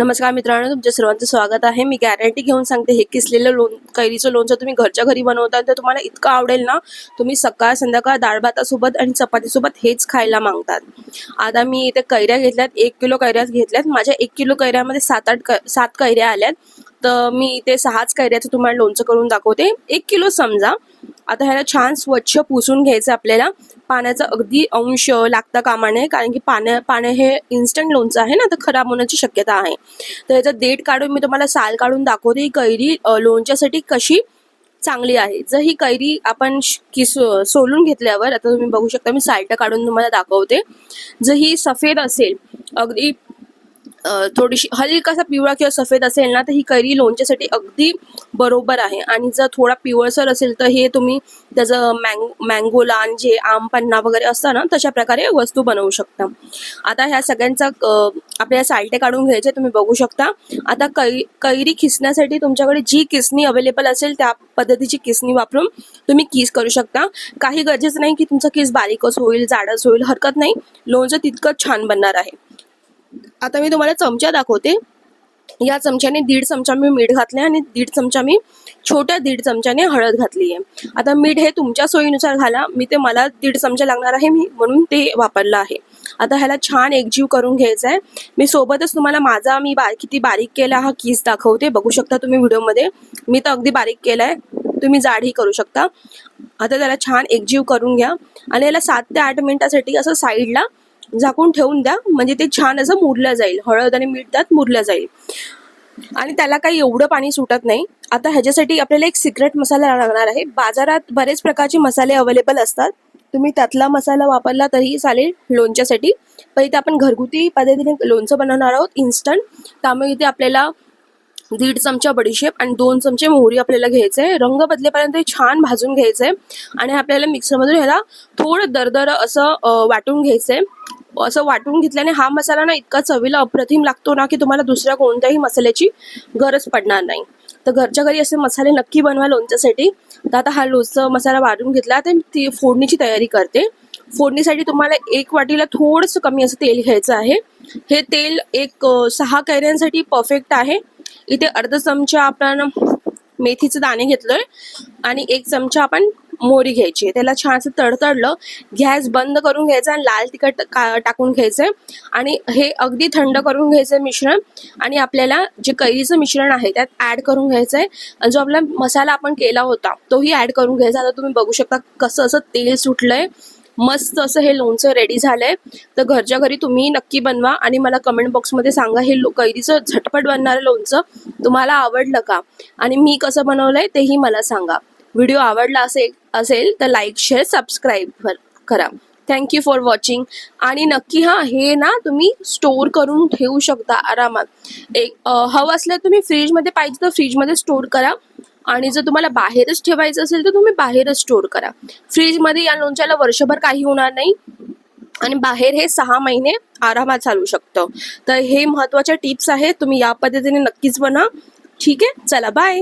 नमस्कार मित्रांनो तुमच्या सर्वांचं स्वागत आहे. मी गॅरंटी घेऊन सांगते हे किसलेलं लोण कैरीचं लोणचं तुम्ही घरच्या घरी बनवता तर तुम्हाला इतकं आवडेल ना तुम्ही सकाळ संध्याकाळ डाळ भातासोबत आणि चपातीसोबत हेच खायला मागतात. आता मी इथे कैऱ्या घेतल्यात एक किलो कैऱ्या घेतल्यात. माझ्या एक किलो कैऱ्यामध्ये सात आठ सात कैऱ्या आल्यात. तर मी इथे सहाच कैऱ्याचं तुम्हाला लोणचं करून दाखवते. एक किलो समजा. आता ह्याला छान स्वच्छ पुसून घ्यायचं आपल्याला. पाण्याचा अगदी अंश लागता कामा नये कारण की पाण्या पाणी हे इन्स्टंट लोणचं आहे ना तर खराब होण्याची शक्यता आहे. तर ह्याचा देठ काढून मी तुम्हाला साल काढून दाखवते ही कैरी लोणच्यासाठी कशी चांगली आहे. जर ही कैरी आपण किस सोलून घेतल्यावर आता तुम्ही बघू शकता मी साल्ट काढून तुम्हाला दाखवते. जर ही सफेद असेल अगदी थोडीशी हलकासा पिवळा किंवा सफेद असेल ना तर ही कैरी लोणच्यासाठी अगदी बरोबर आहे. आणि जर थोडा पिवळसर असेल तर हे तुम्ही त्याचं मँग मँगोला आणि जे आम पन्ना वगैरे असतं ना तशा प्रकारे वस्तू बनवू शकता. आता ह्या सगळ्यांचा आपल्या आपल्याला सालटे काढून घ्यायचे तुम्ही बघू शकता. आता कै कैरी खिसण्यासाठी तुमच्याकडे जी किसणी अवेलेबल असेल त्या पद्धतीची किसणी वापरून तुम्ही किस करू शकता. काही गरजेचं नाही की तुमचा किस बारीकच होईल जाडच होईल हरकत नाही. लोणचं तितकंच छान बनणार आहे. आता मी तुम्हाला चमचा दाखवते. या चमच्याने दीड चमचा मी मीठ घातले आणि दीड चमचा मी छोट्या दीड चमच्याने हळद घातली आहे आता मीठ हे तुमच्या सोयीनुसार घाला. मी ते मला दीड चमचा लागणार आहे. मी म्हणून ते वापरलं आहे. आता ह्याला छान एकजीव करून घ्यायचा आहे मी सोबतच तुम्हाला माझा मी बा किती बारीक केला हा कीस दाखवते. बघू शकता तुम्ही व्हिडिओमध्ये. मी तर अगदी बारीक केला आहे तुम्ही जाडही करू शकता. आता त्याला छान एकजीव करून घ्या. आणि याला सात ते आठ मिनिटासाठी असं साईडला झाकून ठेवून द्या. म्हणजे ते छान असं मुरलं जाईल. हळद आणि मीठ त्यात मुरलं जाईल. आणि त्याला काही एवढं पाणी सुटत नाही. आता ह्याच्यासाठी आपल्याला एक सिक्रेट मसाला लागणार आहे. बाजारात बरेच प्रकारचे मसाले अवेलेबल असतात. तुम्ही त्यातला मसाला वापरला तरीही चालेल लोणच्यासाठी. पण इथे आपण घरगुती पद्धतीने लोणचं बनवणार आहोत. इन्स्टंट त्यामुळे इथे आपल्याला दीड चमचा बडीशेप आणि दोन चमचे मोहरी आपल्याला घ्यायचं आहे. रंग बदलेपर्यंत हे छान भाजून घ्यायचं आहे. आणि आपल्याला मिक्सरमधून ह्याला थोडं दरदर असं वाटून घ्यायचं आहे. असं वाटून घेतल्याने हा मसाला ना इतका चवीला अप्रतिम लागतो ना की तुम्हाला दुसऱ्या कोणत्याही मसाल्याची गरज पडणार नाही. तर घरच्या घरी असे मसाले नक्की बनवा लोणच्यासाठी. तर आता हा लोणचं मसाला वाढून घेतला तर ती फोडणीची तयारी करते. फोडणीसाठी तुम्हाला एक वाटीला थोडंसं कमी असं तेल घ्यायचं आहे. हे तेल एक सहा कैऱ्यांसाठी परफेक्ट आहे. इथे अर्धा चमचा आपण मेथीचे दाणे घेतलोय आणि एक चमचा आपण मोहरी घ्यायची त्याला छानसं तडतडलं गॅस बंद करून घ्यायचा आणि लाल तिखट का टाकून घ्यायचंय. आणि हे अगदी थंड करून घ्यायचं मिश्रण आणि आपल्याला जे कैरीचं मिश्रण आहे त्यात ऍड करून घ्यायचंय. आणि जो आपला मसाला आपण केला होता तोही ऍड करून घ्यायचा. आता तुम्ही बघू शकता कसं असं तेल सुटलंय. मस्त असं हे लोणचं रेडी झालंय. तर घरच्या घरी तुम्ही नक्की बनवा आणि मला कमेंट बॉक्समध्ये सांगा हे लो- कैरीचं झटपट बनणारं लोणचं तुम्हाला आवडलं का? आणि मी कसं बनवलंय तेही मला सांगा. व्हिडिओ आवडला असेल असेल तर लाईक शेअर सबस्क्राईब करा. थँक्यू फॉर वॉचिंग आणि नक्की हां हे ना तुम्ही स्टोअर करून ठेवू शकता आरामात. एक हवं असलं तर तुम्ही फ्रीजमध्ये पाहिजे तर फ्रीजमध्ये स्टोअर करा. आणि जर तुम्हाला बाहेरच ठेवायचं असेल तर तुम्ही बाहेरच स्टोअर करा. फ्रीजमध्ये या लोणच्याला वर्षभर काही होणार नाही. आणि बाहेर हे सहा महिने आरामात चालू शकतं. तर हे महत्त्वाच्या टिप्स आहेत. तुम्ही या पद्धतीने नक्कीच बना ठीक आहे? चला बाय